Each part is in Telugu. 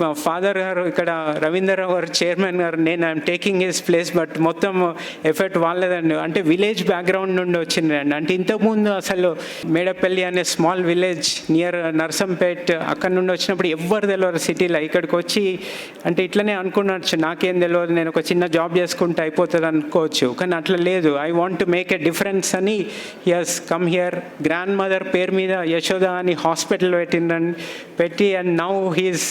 మా ఫాదర్ గారు ఇక్కడ రవీందర్ గారు చైర్మన్ గారు నేను I'm taking his place but మొత్తం ఎఫెక్ట్ వాళ్ళదండి. అంటే విలేజ్ బ్యాక్గ్రౌండ్ నుండి వచ్చిందండి. అంటే ఇంతకుముందు అసలు మేడపల్లి అనే స్మాల్ విలేజ్ నియర్ నర్సంపేట్ అక్కడ నుండి వచ్చినప్పుడు ఎవ్వరు తెలియదు సిటీలో ఇక్కడికి వచ్చి అంటే ఇట్లనే అనుకున్నచ్చు నాకేం తెలియదు నేను ఒక చిన్న జాబ్ చేసుకుంటే అయిపోతుంది అనుకోవచ్చు. కానీ అట్లా లేదు. I want to make a difference అని as come here grand mother పేరు మీద యశోద అని హాస్పిటల్ పెట్టిందని పెట్టి and now he's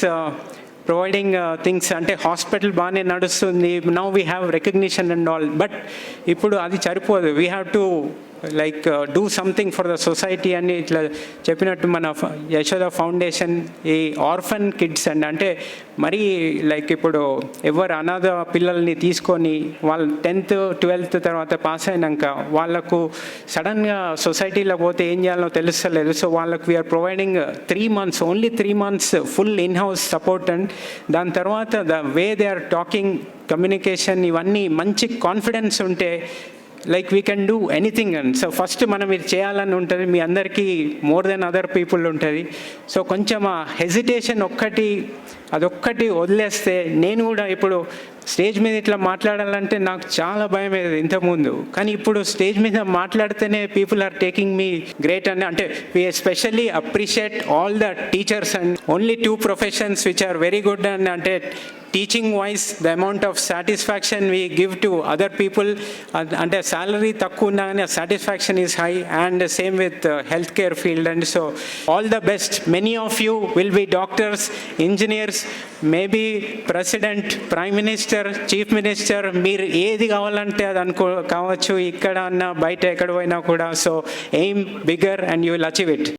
providing things uh, అంటే హాస్పిటల్ బాగానే నడుస్తుంది. Now we have recognition and all but ఇప్పుడు అది సరిపోదు. We have to like do something for the society అని ఇట్లా చెప్పినట్టు మన యశోద ఫౌండేషన్ ఈ ఆర్ఫన్ కిడ్స్ అండి అంటే మరీ లైక్ ఇప్పుడు ఎవరు అనాథ పిల్లల్ని తీసుకొని వాళ్ళు టెన్త్ ట్వెల్త్ తర్వాత పాస్ అయినాక వాళ్ళకు సడన్గా సొసైటీలో పోతే ఏం చేయాలో తెలుస్తలేదు. సో వాళ్ళకు we're providing three months only three months full in house support and దాని తర్వాత the way they are talking communication ఇవన్నీ మంచి కాన్ఫిడెన్స్ ఉంటే like we can do anything and so first మనం ఇది చేయాలని ఉంటుంది. మీ అందరికీ మోర్ దెన్ అదర్ పీపుల్ ఉంటుంది. సో కొంచెం ఆ హెజిటేషన్ ఒక్కటి అదొక్కటి వదిలేస్తే నేను కూడా ఇప్పుడు స్టేజ్ మీద ఇట్లా మాట్లాడాలంటే నాకు చాలా భయం అయ్యేది ఇంతకుముందు. కానీ ఇప్పుడు స్టేజ్ మీద మాట్లాడితేనే people are taking me great అని అంటే we especially appreciate all the teachers and only two professions which are very good and అంటే teaching wise the amount of satisfaction we give to other people అంటే శాలరీ తక్కువ ఉన్నా కానీ satisfaction is high and same with health care field and so all the best many of you will be doctors engineers maybe president prime minister chief minister మీరు ఏది కావాలంటే అది అనుకో కావచ్చు ఇక్కడ అన్న బయట ఎక్కడ పోయినా కూడా. So aim bigger and you will achieve it